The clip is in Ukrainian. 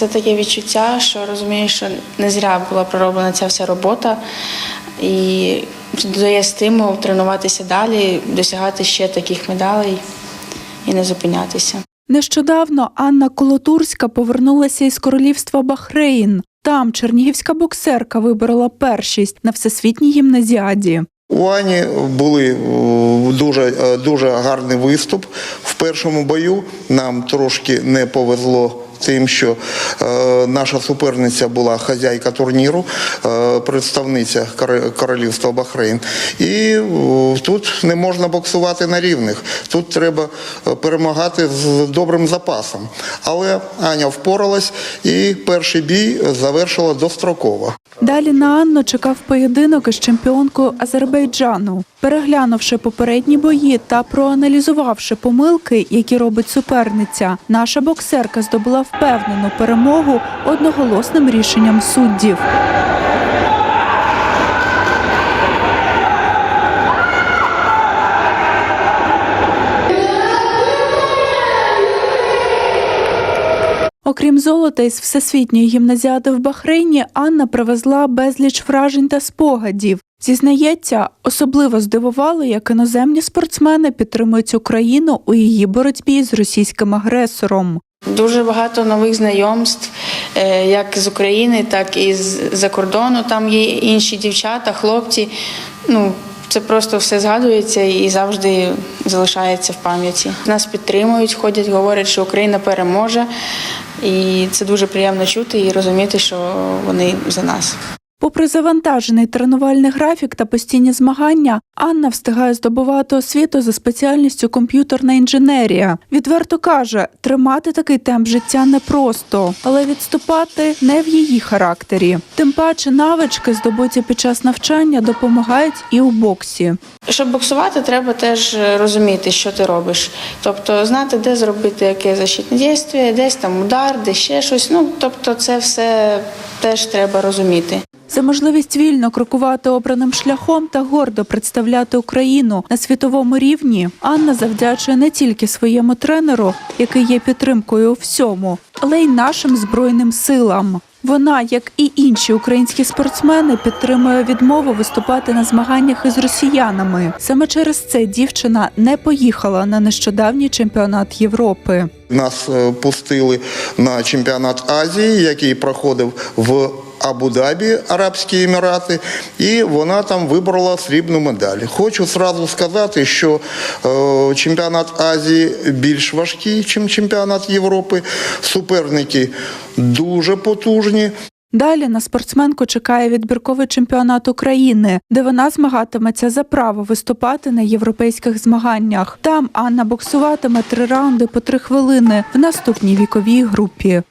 Це таке відчуття, що розумієш, що не зря була пророблена ця вся робота і дає стимул тренуватися далі, досягати ще таких медалей і не зупинятися. Нещодавно Анна Колотурська повернулася із королівства Бахрейн. Там чернігівська боксерка виборола першість на всесвітній гімназіаді. У Ані були е, дуже, е, дуже гарний виступ. В першому бою нам трошки не повезло тим, що е, наша суперниця була хазяйка турніру, е, представниця королівства Бахрейн. І е, тут не можна боксувати на рівних. Тут треба е, перемагати з добрим запасом. Але Аня впоралась і перший бій завершила достроково. Далі на Анну чекав поєдинок із чемпіонкою Азербайджану. Переглянувши попередні бої та проаналізувавши помилки, які робить суперниця, наша боксерка здобула впевнену перемогу одноголосним рішенням суддів. Окрім золота із всесвітньої гімназіади в Бахрейні, Анна привезла безліч вражень та спогадів. Зізнається, особливо здивувало, як іноземні спортсмени підтримують Україну у її боротьбі з російським агресором. Дуже багато нових знайомств, е, як з України, так і з-за кордону. Там є інші дівчата, хлопці. Ну, це просто все згадується і завжди залишається в пам'яті. Нас підтримують, ходять, говорять, що Україна переможе. І це дуже приємно чути і розуміти, що вони за нас. Попри завантажений тренувальний графік та постійні змагання, Анна встигає здобувати освіту за спеціальністю комп'ютерна інженерія. Відверто каже, тримати такий темп життя непросто, але відступати не в її характері. Тим паче навички, здобуті під час навчання, допомагають і у боксі. Щоб боксувати, треба теж розуміти, що ти робиш. Тобто знати, де зробити яке защитне дійство, десь там удар, де ще щось. Ну тобто, це все теж треба розуміти. За можливість вільно крокувати обраним шляхом та гордо представляти Україну на світовому рівні, Анна завдячує не тільки своєму тренеру, який є підтримкою у всьому, але й нашим збройним силам. Вона, як і інші українські спортсмени, підтримує відмову виступати на змаганнях із росіянами. Саме через це дівчина не поїхала на нещодавній чемпіонат Європи. Нас е, пустили на чемпіонат Азії, який проходив в Абу-Дабі, Арабські Емірати, і вона там виборола срібну медаль. Хочу зразу сказати, що е, чемпіонат Азії більш важкий, ніж чемпіонат Європи. Суперники дуже потужні. Далі на спортсменку чекає відбірковий чемпіонат України, де вона змагатиметься за право виступати на європейських змаганнях. Там Анна боксуватиме три раунди по три хвилини в наступній віковій групі.